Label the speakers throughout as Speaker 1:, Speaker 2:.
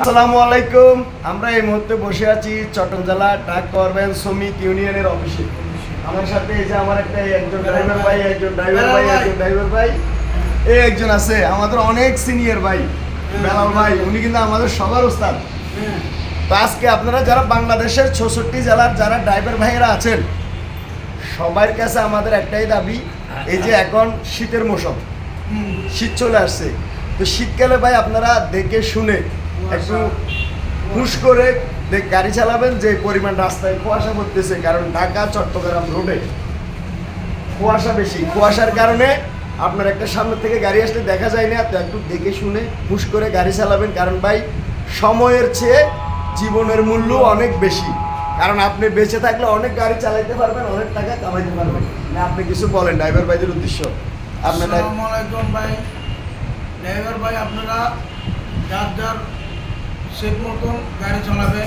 Speaker 1: আসসালামু আলাইকুম আমরা এই মুহূর্তে বসে আছি চট্টগ্রাম জেলা ডাক করবেন শ্রমিক ইউনিয়নের অফিসে। আমার সাথে এই যে আমার একটা একজন ড্রাইভার ভাই একজন ড্রাইভার ভাই একজন ড্রাইভার ভাই। এই একজন আছে আমাদের অনেক সিনিয়র ভাই বেলাল ভাই উনি কিন্তু আমাদের সবার ওস্তাদ। তো আজকে আপনারা যারা বাংলাদেশের ছষট্টি জেলার যারা ড্রাইভার ভাইয়েরা আছেন সবার কাছে আমাদের একটাই দাবি এই যে এখন শীতের মৌসুম শীত চলে আসছে। তো শীতকালে ভাই আপনারা দেখে শুনে একটু হুশ করে গাড়ি চালাবেন, যে পরিমাণ রাস্তায় কুয়াশা পড়তেছে, কারণ ঢাকা, চট্টগ্রাম রোডে কুয়াশা বেশি। কুয়াশার কারণে আপনার একটা সামনে থেকে গাড়ি আসলে দেখা যায় না, তো একটু দেখে শুনে করে গাড়ি চালাবেন, কারণ ভাই সময়ের চেয়ে জীবনের মূল্য অনেক বেশি। কারণ আপনি বেঁচে থাকলে অনেক গাড়ি চালাইতে পারবেন, অনেক টাকা কামাইতে পারবেন। না, আপনি কিছু বলেন ড্রাইভার ভাইদের উদ্দেশ্য। আপনার
Speaker 2: ভাই। ড্রাইভার ভাই, আপনারা যার যার সেট মতন গাড়ি চালাবে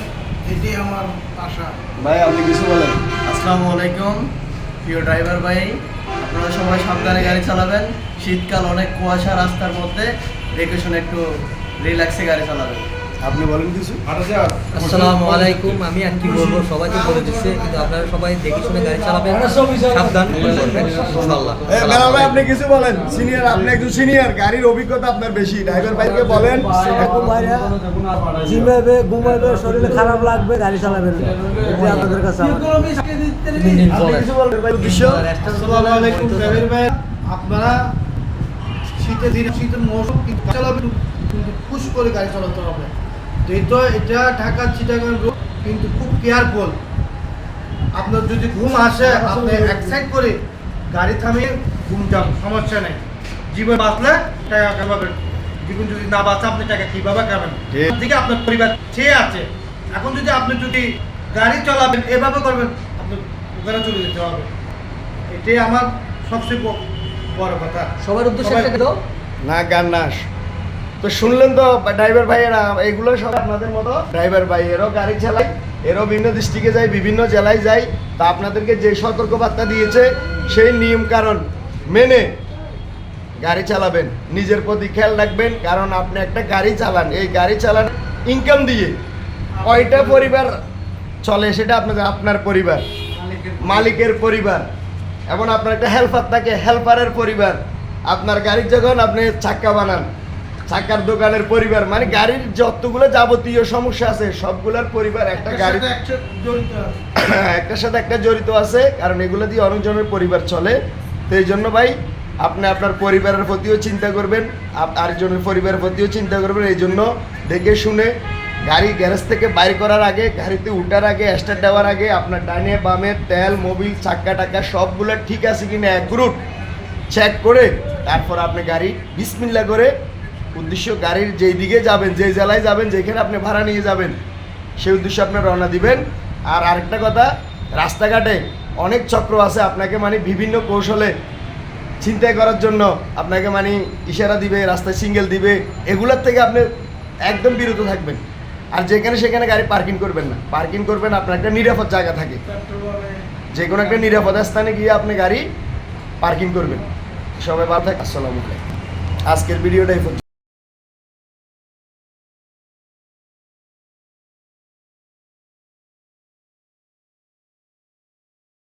Speaker 2: এটি আমার আশা।
Speaker 1: ভাই আপনি কিছু বলেন?
Speaker 3: আসসালামু আলাইকুম প্রিয় ড্রাইভার ভাই। আপনারা সবাই সাবধানে গাড়ি চালাবেন। শীতকাল অনেক কুয়াশা রাস্তার মধ্যে দেখে শুনে একটু রিল্যাক্সে গাড়ি চালাবেন।
Speaker 1: আপনি বলেন কিছু?
Speaker 4: আসসালামু আলাইকুম আমি আর কি বলব সবাই তো বলে দিচ্ছে কিন্তু আপনারা সবাই দেখে শুনে গাড়ি চালাবেন সাবধান ইনশাআল্লাহ
Speaker 1: আপনি কিছু বলেন। সিনিয়র আপনি একজন সিনিয়র গাড়ির অভিজ্ঞতা আপনার বেশি। ড্রাইভার ভাইকে বলেন।
Speaker 5: জিমাবে ঘুমাবে শরীরে খারাপ লাগবে গাড়ি চালাবেন। আপনাদের কাছে
Speaker 2: আপনারা শীতের দিনে শীতের মৌসুম চালাবেন কিন্তু পুশ করে গাড়ি চালাতে হবে। তো এটা এটা ঢাকা চিটাগাং রোড কিন্তু খুব কেয়ারফুল আপনার যদি ঘুম আসে আপনি এক সাইড করে গাড়ি থামিয়ে ঘুম যান সমস্যা নেই। জীবন বাঁচলে টাকা কামাবেন। জীবন যদি না বাঁচে আপনি টাকা কীভাবে
Speaker 1: ঠিক।
Speaker 2: থেকে আপনার পরিবার চেয়ে আছে। এখন যদি আপনি যদি গাড়ি চালাবেন এভাবে করবেন আপনি ওখানে চলে যেতে হবে। এটাই আমার সবচেয়ে বড় কথা।
Speaker 4: সবার উদ্দেশ্যে
Speaker 1: না গান নাস তো শুনলেন তো ড্রাইভার ভাইয়েরা, এগুলো সব আপনাদের মতো ড্রাইভার ভাই। এরও গাড়ি চালায় এরও বিভিন্ন ডিস্ট্রিক্টে যায় বিভিন্ন জেলায় যায় তা আপনাদেরকে যে সতর্কবার্তা দিয়েছে, সেই নিয়ম কারণ মেনে গাড়ি চালাবেন। নিজের প্রতি খেয়াল রাখবেন, কারণ আপনি একটা গাড়ি চালান। এই গাড়ি চালান ইনকাম দিয়ে কয়টা পরিবার চলে সেটা আপনাদের, আপনার পরিবার, মালিকের পরিবার। এবং আপনার একটা হেল্পার থাকে হেল্পারের পরিবার। আপনার গাড়ির যখন আপনি চাক্কা বানান চাক্কার দোকানের পরিবার মানে গাড়ির যতগুলো যাবতীয় সমস্যা আছে সবগুলোর পরিবার একটা গাড়ি একটার সাথে একটা জড়িত আছে কারণ এগুলো দিয়ে অনেকজনের পরিবার চলে। তো এই জন্য ভাই আপনি আপনার পরিবারের প্রতিও চিন্তা করবেন আরেকজনের পরিবারের প্রতিও চিন্তা করবেন। এই জন্য দেখে শুনে গাড়ি গ্যারেজ থেকে বাইর করার আগে গাড়িতে উঠার আগে স্টার্ট দেওয়ার আগে আপনার ডানে বামে তেল মোবিল চাক্কা টাক্কা সবগুলো ঠিক আছে কিনা অ্যাকুরুট চেক করে তারপর আপনি গাড়ি বিসমিল্লা করে উদ্দেশ্য গাড়ির যেই দিকে যাবেন, যেই জেলায় যাবেন, যেখানে আপনি ভাড়া নিয়ে যাবেন, সেই উদ্দেশ্যে আপনি রওনা দিবেন। আর আরেকটা কথা, রাস্তাঘাটে অনেক চক্র আছে, আপনাকে মানে বিভিন্ন কৌশলে চিন্তাই করার জন্য আপনাকে মানে ইশারা দিবে, রাস্তায় সিঙ্গেল দিবে, এগুলোর থেকে আপনি একদম বিরত থাকবেন। আর যেখানে সেখানে গাড়ি পার্কিং করবেন না। পার্কিং করবেন, আপনার একটা নিরাপদ জায়গা থাকে। যে কোনো একটা নিরাপদ স্থানে গিয়ে আপনি গাড়ি পার্কিং করবেন। সবাই ভালো থাকে, আসসালামু আজকের ভিডিওটাই পর্যন্ত।